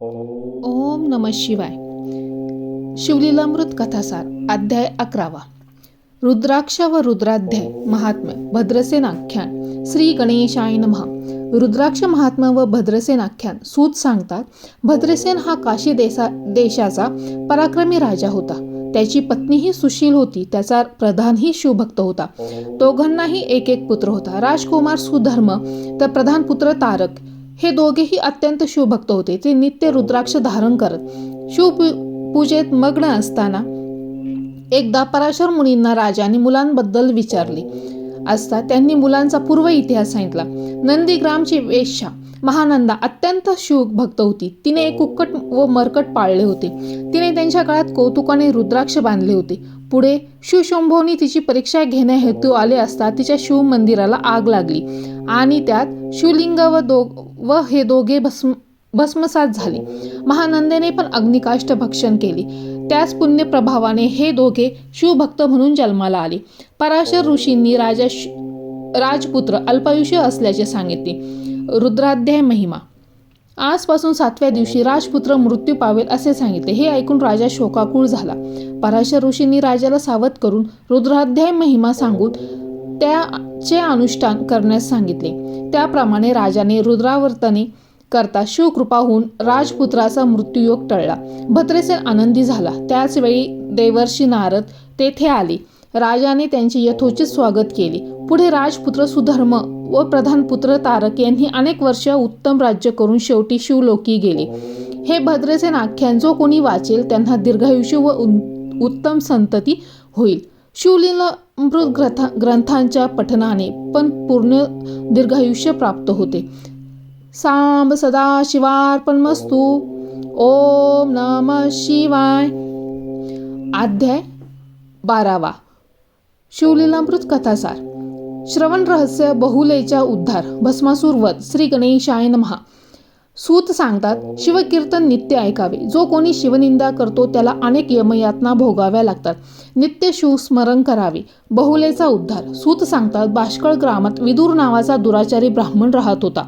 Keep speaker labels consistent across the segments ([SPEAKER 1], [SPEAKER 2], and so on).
[SPEAKER 1] ओम नम शिवाय. शिवलीलामृत कथासार अध्याय अकरावा. रुद्राक्ष व रुद्राध्याय महात्म्य भद्रसेन आख्यान श्री गणेशाय नमः. रुद्राक्ष महात्म्य व भद्रसेन आख्यान सूत सांगतात भद्रसेन हा काशी देशा देशाचा पराक्रमी राजा होता. त्याची पत्नीही सुशील होती त्याचा प्रधानही शिवभक्त होता. दोघांनाही एक एक पुत्र होता. राजकुमार सुधर्म तर प्रधान पुत्र तारक. हे दोघेही अत्यंत शिवभक्त होते ते नित्य रुद्राक्ष धारण करत. शिव पूजेत मग्न असताना एकदा पराशर मुनींना राजाने मुलांबद्दल विचारले. असता त्यांनी मुलांचा पूर्व इतिहास सांगितला. नंदीग्रामची वेश्या महानंदा अत्यंत शिवभक्त होती. तिने एक कुक्कट व मरकट पाळले होते. तिने त्यांच्या काळात कौतुकाने रुद्राक्ष बांधले होते. पुढे शिवशंभोनी तिची परीक्षा घेण्या हेतू आले असता तिच्या शिव मंदिराला आग लागली आणि त्यात शिवलिंग व दो व हे दोघे भस्म भस्मसात झाले. महानंदेने पण अग्निकाष्ट भक्षण केले. त्याच पुण्य प्रभावाने हे दोघे शिवभक्त म्हणून जन्माला आले. पराशर ऋषींनी राजा राजपुत्र अल्पायुष्य असल्याचे सांगितले. रुद्राध्याय महिमा. आजपासून सातव्या दिवशी राजपुत्र मृत्यू पावेल असे सांगितले. हे ऐकून राजा शोकाकुळ झाला. पराशर ऋषींनी राजाला सावध करून रुद्राध्याय महिमा सांगून त्याचे अनुष्ठान करण्यास सांगितले. त्याप्रमाणे राजाने रुद्रावर्तने करता शिवकृपा होऊन राजपुत्राचा मृत्यूयोग टळला. भद्रेसेन आनंदी झाला. त्याचवेळी देवर्षी नारद तेथे आले. राजाने त्यांचे यथोचित स्वागत केले. पुढे राजपुत्र सुधर्म व प्रधान पुत्र तारक यांनी अनेक वर्ष उत्तम राज्य करून शेवटी शिवलोकी गेले. हे भद्रेसेन आख्यान जो कोणी वाचेल त्यांना दीर्घायुष्य व उत्तम संतती होईल. शिवलीला अमृत ग्रंथा ग्रंथांच्या पठनाने पण पूर्ण दीर्घायुष्य प्राप्त होते. सांब सदा शिवार्पणमस्तू. ओम नम शिवाय. अध्याय बारावा. शिवलीलामृत कथासार. श्रवण रहस्य बहुलेचा उद्धार. भस्मासूर वध. श्री गणेशाय नमहा सूत सांगतात शिवकीर्तन नित्य ऐकावे. जो कोणी शिवनिंदा करतो त्याला अनेक यमयातना भोगाव्या लागतात. नित्य शिवस्मरण करावे. बहुलेचा उद्धार. सूत सांगतात बाष्कळ ग्रामात विदूर नावाचा दुराचारी ब्राह्मण राहत होता.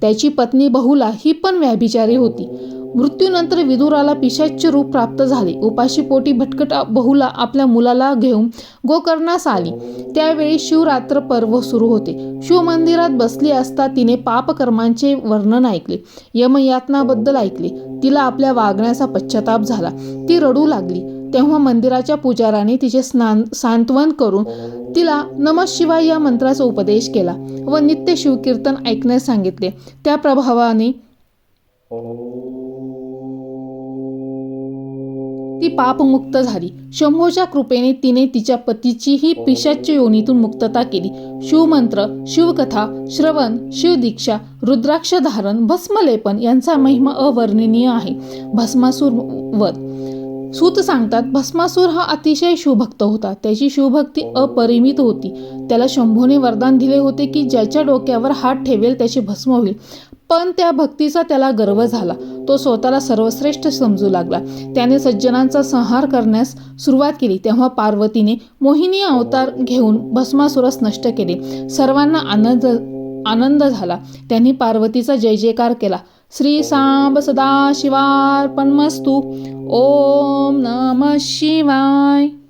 [SPEAKER 1] त्याची पत्नी बहुला ही पण व्याभिचारी होती. मृत्यूनंतर विदुराला पिशाच्य रूप प्राप्त झाले. उपाशी पोटी भटकट बहुला आपल्या मुलाला घेऊन गोकर्णास आली. त्यावेळी शिवरात्र पर्व सुरू होते. शिवमंदिरात बसली असता तिने पापकर्मांचे वर्णन ऐकले. यमयातनाबद्दल ऐकले. तिला आपल्या वागण्याचा पश्चाताप झाला. ती रडू लागली. तेव्हा मंदिराच्या पुजाराने तिचे स्नान सांत्वन करून तिला नमः शिवाय या मंत्राचा उपदेश केला व नित्य शिवकीर्तन ऐकण्यास सांगितले. त्या प्रभावाने ती पापमुक्त झाली. शंभोच्या कृपेने तिने तिच्या पतीचीही पिशाच्या योनीतून मुक्तता केली. शिवमंत्र शिवकथा श्रवण शिवदीक्षा रुद्राक्ष धारण भस्मलेपन यांचा महिमा अवर्णनीय आहे. भस्मासूर वध सूत सांगतात भस्मासूर हा अतिशय शिवभक्त होता. त्याची शिवभक्ती अपरिमित होती. त्याला शंभूने वरदान दिले होते की ज्याच्या डोक्यावर हात ठेवेल त्याचे भस्म होईल. पण त्या भक्तीचा त्याला गर्व झाला. तो स्वतःला सर्वश्रेष्ठ समजू लागला. त्याने सज्जनांचा संहार करण्यास सुरुवात केली. तेव्हा पार्वतीने मोहिनी अवतार घेऊन भस्मासुरस नष्ट केले. सर्वांना आनंद आनंद झाला. त्यांनी पार्वतीचा जय जयकार केला. श्री सांब सदा शिवार्पणमस्तू. ओम नम शिवाय.